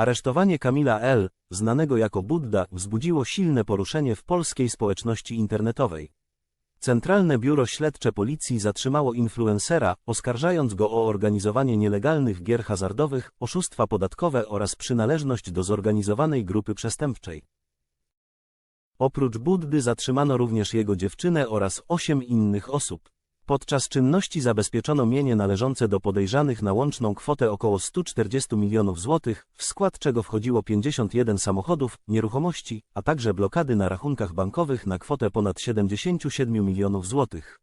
Aresztowanie Kamila L., znanego jako Budda, wzbudziło silne poruszenie w polskiej społeczności internetowej. Centralne Biuro Śledcze Policji zatrzymało influencera, oskarżając go o organizowanie nielegalnych gier hazardowych, oszustwa podatkowe oraz przynależność do zorganizowanej grupy przestępczej. Oprócz Buddy zatrzymano również jego dziewczynę oraz osiem innych osób. Podczas czynności zabezpieczono mienie należące do podejrzanych na łączną kwotę około 140 milionów złotych, w skład czego wchodziło 51 samochodów, nieruchomości, a także blokady na rachunkach bankowych na kwotę ponad 77 milionów złotych.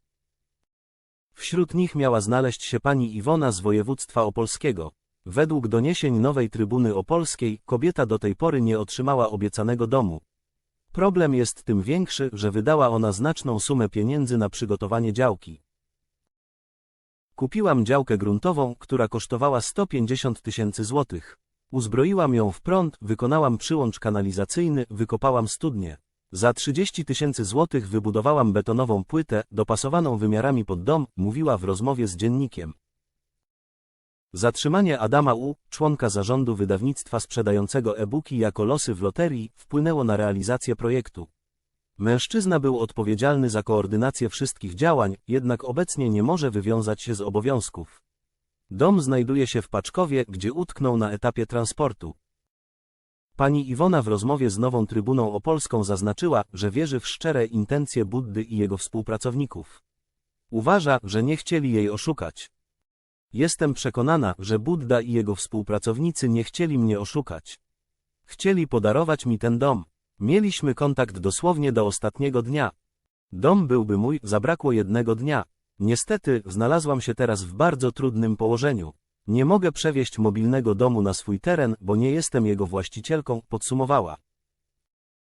Wśród nich miała znaleźć się pani Iwona z województwa opolskiego. Według doniesień Nowej Trybuny Opolskiej, kobieta do tej pory nie otrzymała obiecanego domu. Problem jest tym większy, że wydała ona znaczną sumę pieniędzy na przygotowanie działki. Kupiłam działkę gruntową, która kosztowała 150 tysięcy złotych. Uzbroiłam ją w prąd, wykonałam przyłącz kanalizacyjny, wykopałam studnię. Za 30 tysięcy złotych wybudowałam betonową płytę, dopasowaną wymiarami pod dom, mówiła w rozmowie z dziennikiem. Zatrzymanie Adama U., członka zarządu wydawnictwa sprzedającego e-booki jako losy w loterii, wpłynęło na realizację projektu. Mężczyzna był odpowiedzialny za koordynację wszystkich działań, jednak obecnie nie może wywiązać się z obowiązków. Dom znajduje się w Paczkowie, gdzie utknął na etapie transportu. Pani Iwona w rozmowie z Nową Trybuną Opolską zaznaczyła, że wierzy w szczere intencje Buddy i jego współpracowników. Uważa, że nie chcieli jej oszukać. Jestem przekonana, że Budda i jego współpracownicy nie chcieli mnie oszukać. Chcieli podarować mi ten dom. Mieliśmy kontakt dosłownie do ostatniego dnia. Dom byłby mój, zabrakło jednego dnia. Niestety, znalazłam się teraz w bardzo trudnym położeniu. Nie mogę przewieźć mobilnego domu na swój teren, bo nie jestem jego właścicielką, podsumowała.